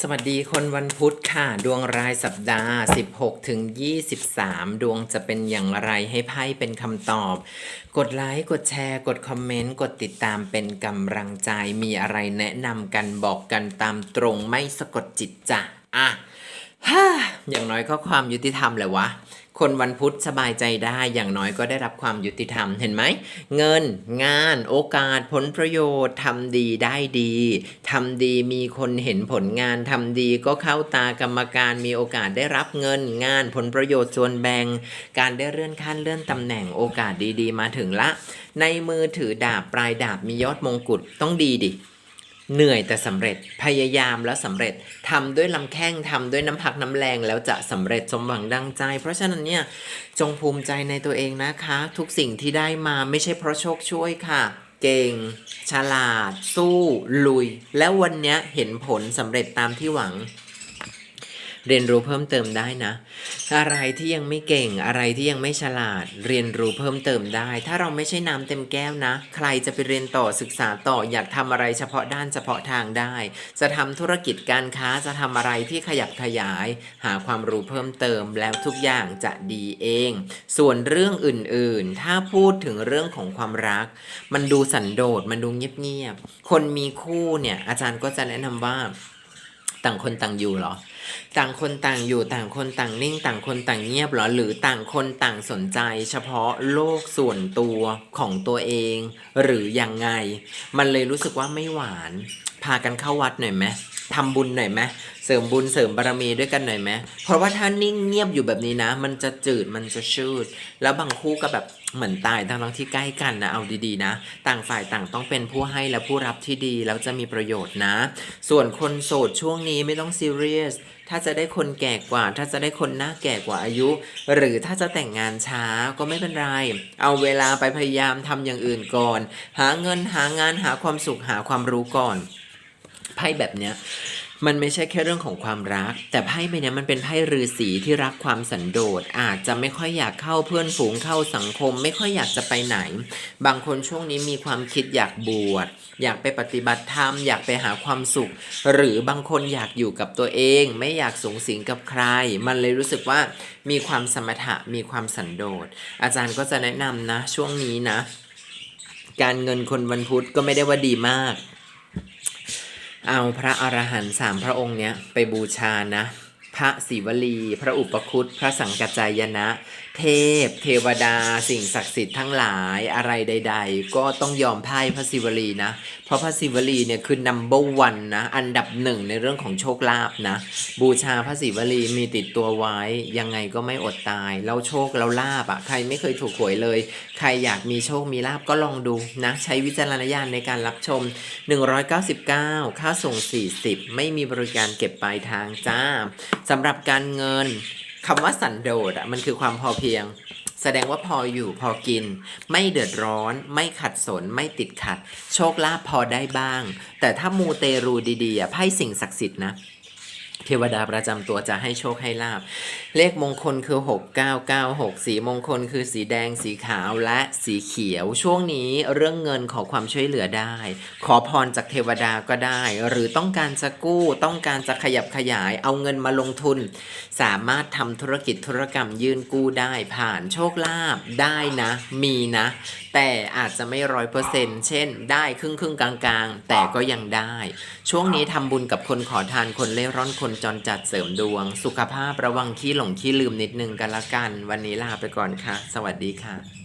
สวัสดีคนวันพุธค่ะ ดวงรายสัปดาห์ 16ถึง23 ดวงจะเป็นอย่างไรให้ไพ่เป็นคำตอบ กดไลค์กดแชร์กดคอมเมนต์กดติดตามเป็นกำลังใจมีอะไรแนะนำกันบอกกันตามตรงไม่สะกดจิตจ้ะอะฮ่าอย่างน้อยก็ความยุติธรรมแหละวะ คนวันพุธสบายใจได้อย่างน้อยก็ได้รับความยุติธรรมเห็นไหม เงิน งาน โอกาสผลประโยชน์ทำดีได้ดีทำดีมีคนเห็นผลงานทำดีก็เข้าตากรรมการมีโอกาสได้รับเงิน งานผลประโยชน์ส่วนแบ่ง การได้เลื่อนขั้นเลื่อนตำแหน่งโอกาสดีๆ มาถึงละ ในมือถือดาบปลายดาบมียอดมงกุฎต้องดีดิ เหนื่อยแต่สำเร็จพยายามแล้วสำเร็จทำด้วยลำแข้งทำด้วยน้ำพักน้ำแรงแล้วจะสำเร็จสมหวังดังใจ เพราะฉะนั้นเนี่ยจงภูมิใจในตัวเองนะคะ ทุกสิ่งที่ได้มาไม่ใช่เพราะโชคช่วยค่ะ เก่ง ฉลาด สู้ ลุย แล้ววันนี้เห็นผลสำเร็จตามที่หวัง เรียนรู้เพิ่มเติมได้นะ อะไรที่ยังไม่เก่งอะไรที่ยังไม่ฉลาด เรียนรู้เพิ่มเติมได้ ถ้าเราไม่ใช่น้ำเต็มแก้วนะ ใครจะไปเรียนต่อศึกษาต่ออยากทำอะไรเฉพาะด้านเฉพาะทางได้ จะทำธุรกิจการค้าจะทำอะไรที่ขยับขยาย หาความรู้เพิ่มเติมแล้วทุกอย่างจะดีเอง ส่วนเรื่องอื่นๆ ถ้าพูดถึงเรื่องของความรัก มันดูสันโดษมันดูเงียบๆคนมีคู่เนี่ยอาจารย์ก็จะแนะนำว่า ต่างคนต่างอยู่เหรอ ต่างคนต่างอยู่ต่างคนต่างนิ่ง ต่างคนต่างเงียบเหรอ หรือต่างคนต่างสนใจ เฉพาะโลกส่วนตัวของตัวเอง หรือยังไง มันเลยรู้สึกว่าไม่หวาน พากันเข้าวัดหน่อยไหม ทำบุญหน่อยไหมเสริมบุญเสริมบารมีด้วยกันหน่อยไหมเพราะว่าถ้านิ่งเงียบอยู่แบบนี้นะ มันจะจืดมันจะชืด แล้วบางคู่ก็แบบเหมือนตายทั้งทั้งที่ใกล้กันนะเอาดีๆนะ ต่างฝ่ายต่างต้องเป็นผู้ให้และผู้รับที่ดีแล้วจะมีประโยชน์นะ ส่วนคนโสดช่วงนี้ไม่ต้องซีเรียสถ้าจะได้คนแก่กว่า ถ้าจะได้คนหน้าแก่กว่าอายุ หรือถ้าจะแต่งงานช้าก็ไม่เป็นไร เอาเวลาไปพยายามทำอย่างอื่นก่อน หาเงินหางานหาความสุขหาความรู้ก่อน ไพ่แบบเนี้ยมันไม่ใช่แค่เรื่องของความรัก แต่ไพ่ใบนี้มันเป็นไพ่ฤาษีที่รักความสันโดษอาจจะไม่ค่อยอยากเข้าเพื่อนฝูงเข้าสังคม ไม่ค่อยอยากจะไปไหน บางคนช่วงนี้มีความคิดอยากบวชอยากไปปฏิบัติธรรมอยากไปหาความสุข หรือบางคนอยากอยู่กับตัวเอง ไม่อยากสูงสิงกับใคร มันเลยรู้สึกว่ามีความสมถะมีความสันโดษอาจารย์ก็จะแนะนำนะ ช่วงนี้นะ การเงินคนวันพุธก็ไม่ได้ว่าดีมาก เอาพระอรหันต์สามพระองค์เนี้ยไปบูชานะ พระศิวลี พระอุปคุตพระสังกัจจายนะ เทพ เทวดา สิ่งศักดิ์สิทธิ์ทั้งหลายอะไรใด ๆ ก็ต้องยอมพ่ายพระศิวลีนะ เพราะพระศิวลีเนี่ยคือ number one นะ อันดับหนึ่งในเรื่องของโชคลาภนะ บูชาพระศิวลีมีติดตัวไว้ ยังไงก็ไม่อดตาย แล้วโชคแล้วลาบอะ ใครไม่เคยถูกหวยเลย ใครอยากมีโชคมีลาบก็ลองดูนะ ใช้วิจารณญาณในการรับชม 199 ค่าส่ง 40 ไม่มีบริการเก็บปลายทางจ้าสำหรับการเงิน คำว่าสันโดษอะมันคือความพอเพียง แสดงว่าพออยู่พอกิน ไม่เดือดร้อน ไม่ขัดสน ไม่ติดขัด โชคลาภพอได้บ้าง แต่ถ้ามูเตรูดีๆไพ่สิ่งศักดิ์สิทธิ์นะ เทวดาประจำตัวจะให้โชคให้ลาบ เลขมงคลคือ 6996 สีมงคลคือสีแดง สีขาวและสีเขียว ช่วงนี้เรื่องเงินขอความช่วยเหลือได้ ขอพรจากเทวดาก็ได้ หรือต้องการจะกู้ ต้องการจะขยับขยาย เอาเงินมาลงทุน สามารถทำธุรกิจธุรกรรมยื่นกู้ได้ผ่านโชคลาภได้นะ มีนะ แต่อาจจะไม่ร้อยเปอร์เซ็นต์เช่น ได้ครึ่งครึ่งๆกลางๆแต่ก็ยังได้ ช่วงนี้ทำบุญกับคนขอทานคนเล่ร่อนคนจรจัดเสริมดวง สุขภาพระวังขี้หลงขี้ลืมนิดนึงกันละกัน วันนี้ลาไปก่อนค่ะ สวัสดีค่ะ